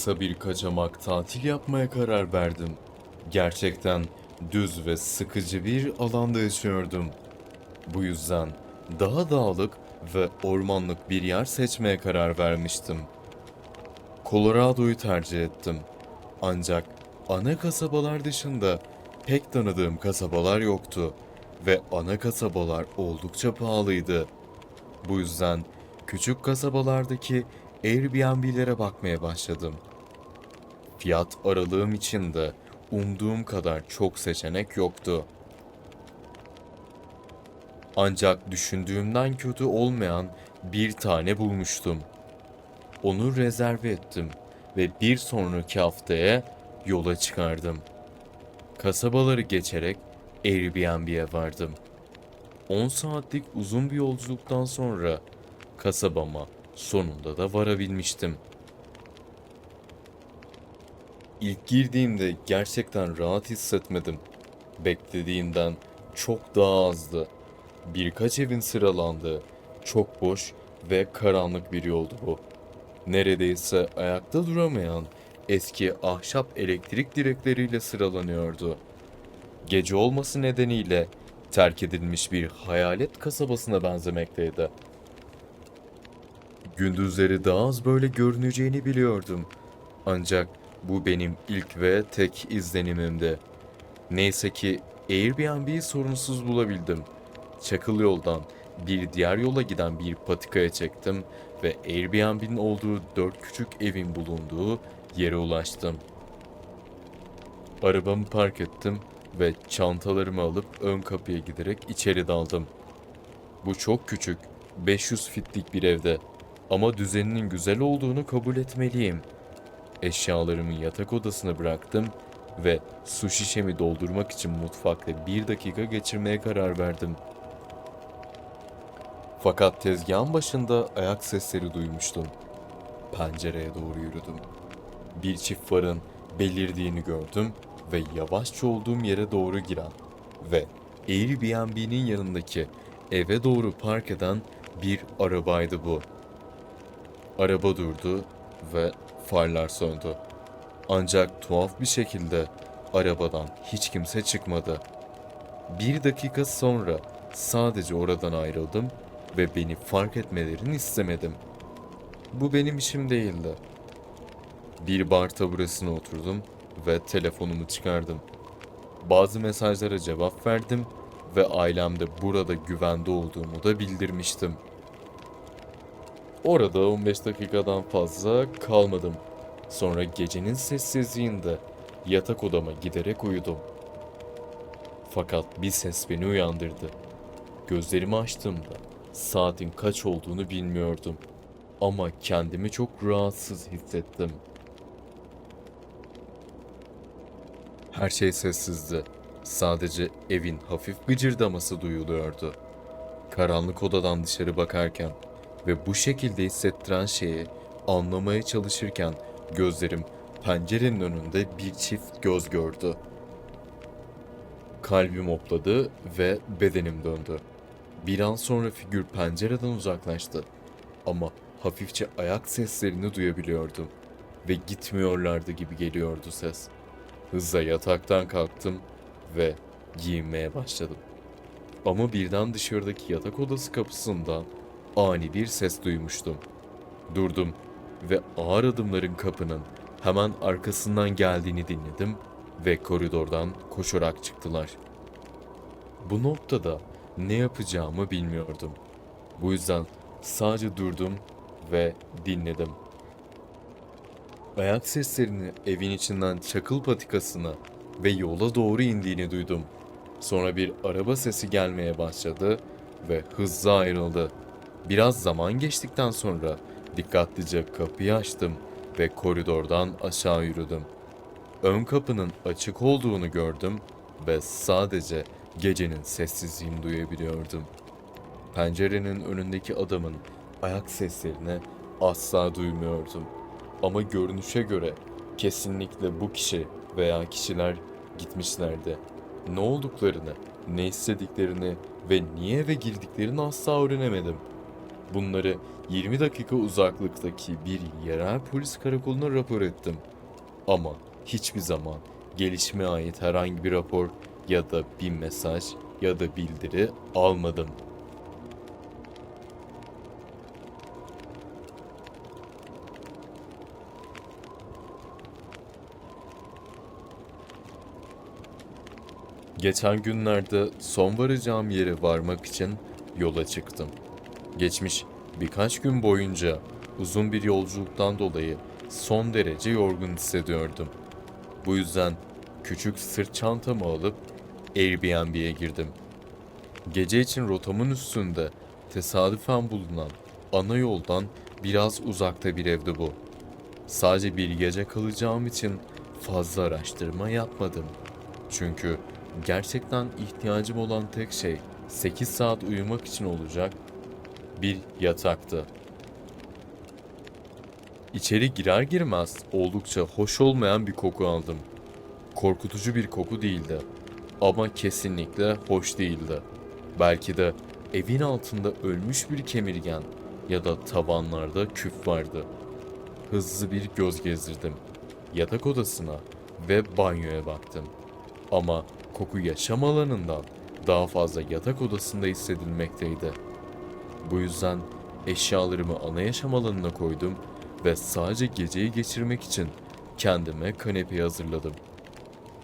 Kısa bir kaçamak tatil yapmaya karar verdim. Gerçekten düz ve sıkıcı bir alanda yaşıyordum. Bu yüzden daha dağlık ve ormanlık bir yer seçmeye karar vermiştim. Colorado'yu tercih ettim. Ancak ana kasabalar dışında pek tanıdığım kasabalar yoktu ve ana kasabalar oldukça pahalıydı. Bu yüzden küçük kasabalardaki Airbnb'lere bakmaya başladım. Fiyat aralığım için de umduğum kadar çok seçenek yoktu. Ancak düşündüğümden kötü olmayan bir tane bulmuştum. Onu rezerve ettim ve bir sonraki haftaya yola çıkardım. Kasabaları geçerek Airbnb'ye vardım. 10 saatlik uzun bir yolculuktan sonra kasabama sonunda da varabilmiştim. İlk girdiğimde gerçekten rahat hissetmedim. Beklediğimden çok daha azdı. Birkaç evin sıralandığı, çok boş ve karanlık bir yoldu bu. Neredeyse ayakta duramayan eski ahşap elektrik direkleriyle sıralanıyordu. Gece olması nedeniyle terk edilmiş bir hayalet kasabasına benzemekteydi. Gündüzleri daha az böyle görüneceğini biliyordum. Ancak bu benim ilk ve tek izlenimimdi. Neyse ki Airbnb'yi sorunsuz bulabildim. Çakıl yoldan bir diğer yola giden bir patikaya çektim ve Airbnb'nin olduğu dört küçük evin bulunduğu yere ulaştım. Arabamı park ettim ve çantalarımı alıp ön kapıya giderek içeri daldım. Bu çok küçük, 500 fitlik bir evde ama düzeninin güzel olduğunu kabul etmeliyim. Eşyalarımı yatak odasına bıraktım ve su şişemi doldurmak için mutfakta bir dakika geçirmeye karar verdim. Fakat tezgahın başında ayak sesleri duymuştum. Pencereye doğru yürüdüm. Bir çift farın belirdiğini gördüm ve yavaşça olduğum yere doğru giren ve Airbnb'nin yanındaki eve doğru park eden bir arabaydı bu. Araba durdu ve farlar söndü. Ancak tuhaf bir şekilde arabadan hiç kimse çıkmadı. Bir dakika sonra sadece oradan ayrıldım ve beni fark etmelerini istemedim. Bu benim işim değildi. Bir bar taburesine oturdum ve telefonumu çıkardım. Bazı mesajlara cevap verdim ve ailemde burada güvende olduğumu da bildirmiştim. Orada 15 dakikadan fazla kalmadım. Sonra gecenin sessizliğinde yatak odama giderek uyudum. Fakat bir ses beni uyandırdı. Gözlerimi açtığımda saatin kaç olduğunu bilmiyordum. Ama kendimi çok rahatsız hissettim. Her şey sessizdi. Sadece evin hafif gıcırdaması duyuluyordu. Karanlık odadan dışarı bakarken ve bu şekilde hissettiren şeyi anlamaya çalışırken gözlerim pencerenin önünde bir çift göz gördü. Kalbim hopladı ve bedenim döndü. Bir an sonra figür pencereden uzaklaştı. Ama hafifçe ayak seslerini duyabiliyordum ve gitmiyorlardı gibi geliyordu ses. Hızla yataktan kalktım ve giyinmeye başladım. Ama birden dışarıdaki yatak odası kapısından ani bir ses duymuştum. Durdum ve ağır adımların kapının hemen arkasından geldiğini dinledim ve koridordan koşarak çıktılar. Bu noktada ne yapacağımı bilmiyordum. Bu yüzden sadece durdum ve dinledim. Ayak seslerini evin içinden çakıl patikasına ve yola doğru indiğini duydum. Sonra bir araba sesi gelmeye başladı ve hızla ayrıldı. Biraz zaman geçtikten sonra dikkatlice kapıyı açtım ve koridordan aşağı yürüdüm. Ön kapının açık olduğunu gördüm ve sadece gecenin sessizliğini duyabiliyordum. Pencerenin önündeki adamın ayak seslerini asla duymuyordum. Ama görünüşe göre kesinlikle bu kişi veya kişiler gitmişlerdi. Ne olduklarını, ne istediklerini ve niye eve girdiklerini asla öğrenemedim. Bunları 20 dakika uzaklıktaki bir yerel polis karakoluna rapor ettim. Ama hiçbir zaman gelişmeye ait herhangi bir rapor ya da bir mesaj ya da bildiri almadım. Geçen günlerde son varacağım yere varmak için yola çıktım. Geçmiş birkaç gün boyunca uzun bir yolculuktan dolayı son derece yorgun hissediyordum. Bu yüzden küçük sırt çantamı alıp Airbnb'ye girdim. Gece için rotamın üstünde tesadüfen bulunan ana yoldan biraz uzakta bir evdi bu. Sadece bir gece kalacağım için fazla araştırma yapmadım. Çünkü gerçekten ihtiyacım olan tek şey 8 saat uyumak için olacak bir yataktı. İçeri girer girmez oldukça hoş olmayan bir koku aldım. Korkutucu bir koku değildi ama kesinlikle hoş değildi. Belki de evin altında ölmüş bir kemirgen ya da tavanlarda küf vardı. Hızlı bir göz gezdirdim. Yatak odasına ve banyoya baktım. Ama koku yaşam alanından daha fazla yatak odasında hissedilmekteydi. Bu yüzden eşyalarımı ana yaşam alanına koydum ve sadece geceyi geçirmek için kendime kanepeyi hazırladım.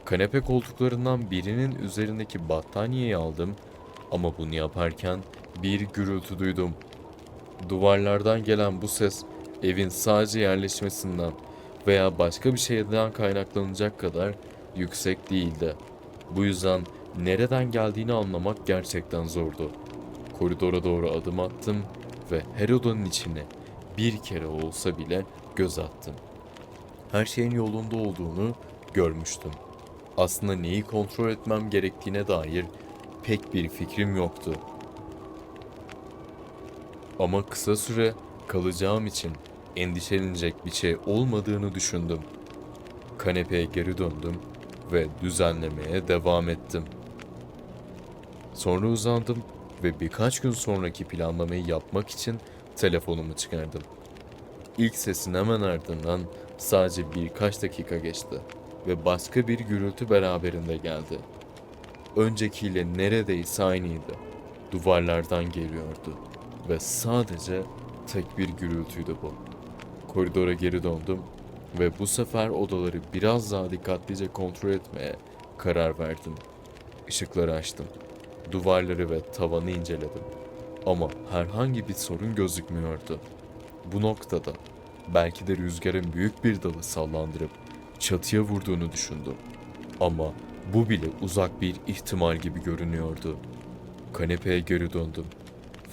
Kanepe koltuklarından birinin üzerindeki battaniyeyi aldım ama bunu yaparken bir gürültü duydum. Duvarlardan gelen bu ses evin sadece yerleşmesinden veya başka bir şeyden kaynaklanacak kadar yüksek değildi. Bu yüzden nereden geldiğini anlamak gerçekten zordu. Koridora doğru adım attım ve her odanın içine bir kere olsa bile göz attım. Her şeyin yolunda olduğunu görmüştüm. Aslında neyi kontrol etmem gerektiğine dair pek bir fikrim yoktu. Ama kısa süre kalacağım için endişelenecek bir şey olmadığını düşündüm. Kanepeye geri döndüm ve düzenlemeye devam ettim. Sonra uzandım ve birkaç gün sonraki planlamayı yapmak için telefonumu çıkardım. İlk sesin hemen ardından sadece birkaç dakika geçti ve başka bir gürültü beraberinde geldi. Öncekiyle neredeyse aynıydı. Duvarlardan geliyordu ve sadece tek bir gürültüydü bu. Koridora geri döndüm ve bu sefer odaları biraz daha dikkatlice kontrol etmeye karar verdim. Işıkları açtım. Duvarları ve tavanı inceledim. Ama herhangi bir sorun gözükmüyordu. Bu noktada belki de rüzgarın büyük bir dalı sallandırıp çatıya vurduğunu düşündüm. Ama bu bile uzak bir ihtimal gibi görünüyordu. Kanepeye geri döndüm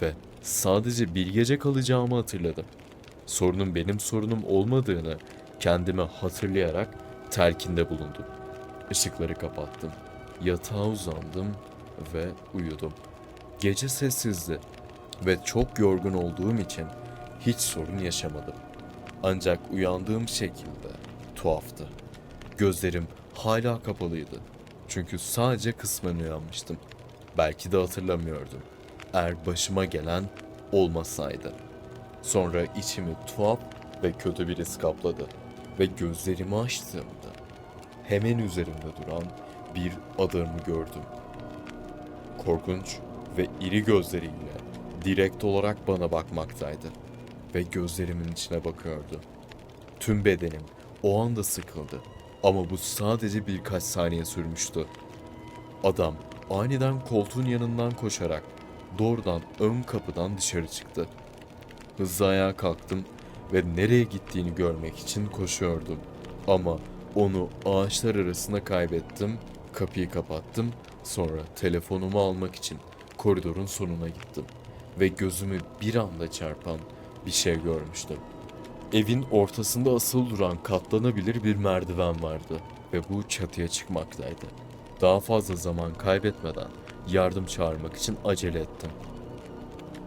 ve sadece bir gece kalacağımı hatırladım. Sorunun benim sorunum olmadığını kendime hatırlayarak telkinde bulundum. Işıkları kapattım. Yatağa uzandım ve uyudum. Gece sessizdi ve çok yorgun olduğum için hiç sorun yaşamadım. Ancak uyandığım şekilde tuhaftı. Gözlerim hala kapalıydı. Çünkü sadece kısmen uyanmıştım. Belki de hatırlamıyordum. Eğer başıma gelen olmasaydı. Sonra içimi tuhaf ve kötü bir his kapladı. Ve gözlerimi açtığımda hemen üzerinde duran bir adamı gördüm. Korkunç ve iri gözleriyle direkt olarak bana bakmaktaydı ve gözlerimin içine bakıyordu. Tüm bedenim o anda sıkıldı ama bu sadece birkaç saniye sürmüştü. Adam aniden koltuğun yanından koşarak doğrudan ön kapıdan dışarı çıktı. Hızlı ayağa kalktım ve nereye gittiğini görmek için koşuyordum. Ama onu ağaçlar arasında kaybettim, kapıyı kapattım, sonra telefonumu almak için koridorun sonuna gittim. Ve gözümü bir anda çarpan bir şey görmüştüm. Evin ortasında asıl duran katlanabilir bir merdiven vardı ve bu çatıya çıkmaktaydı. Daha fazla zaman kaybetmeden yardım çağırmak için acele ettim.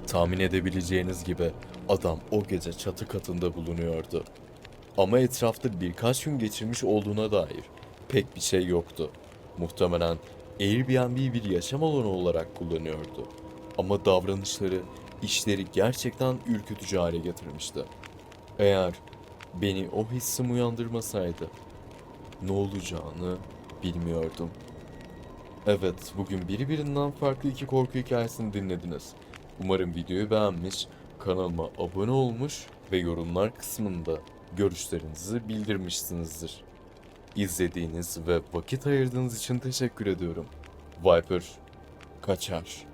Tahmin edebileceğiniz gibi adam o gece çatı katında bulunuyordu. Ama etrafta birkaç gün geçirmiş olduğuna dair pek bir şey yoktu. Muhtemelen Airbnb bir yaşam alanı olarak kullanıyordu. Ama davranışları işleri gerçekten ürkütücü hale getirmişti. Eğer beni o hissim uyandırmasaydı ne olacağını bilmiyordum. Evet, bugün birbirinden farklı iki korku hikayesini dinlediniz. Umarım videoyu beğenmiş, kanalıma abone olmuş ve yorumlar kısmında görüşlerinizi bildirmişsinizdir. İzlediğiniz ve vakit ayırdığınız için teşekkür ediyorum. Viper kaçar.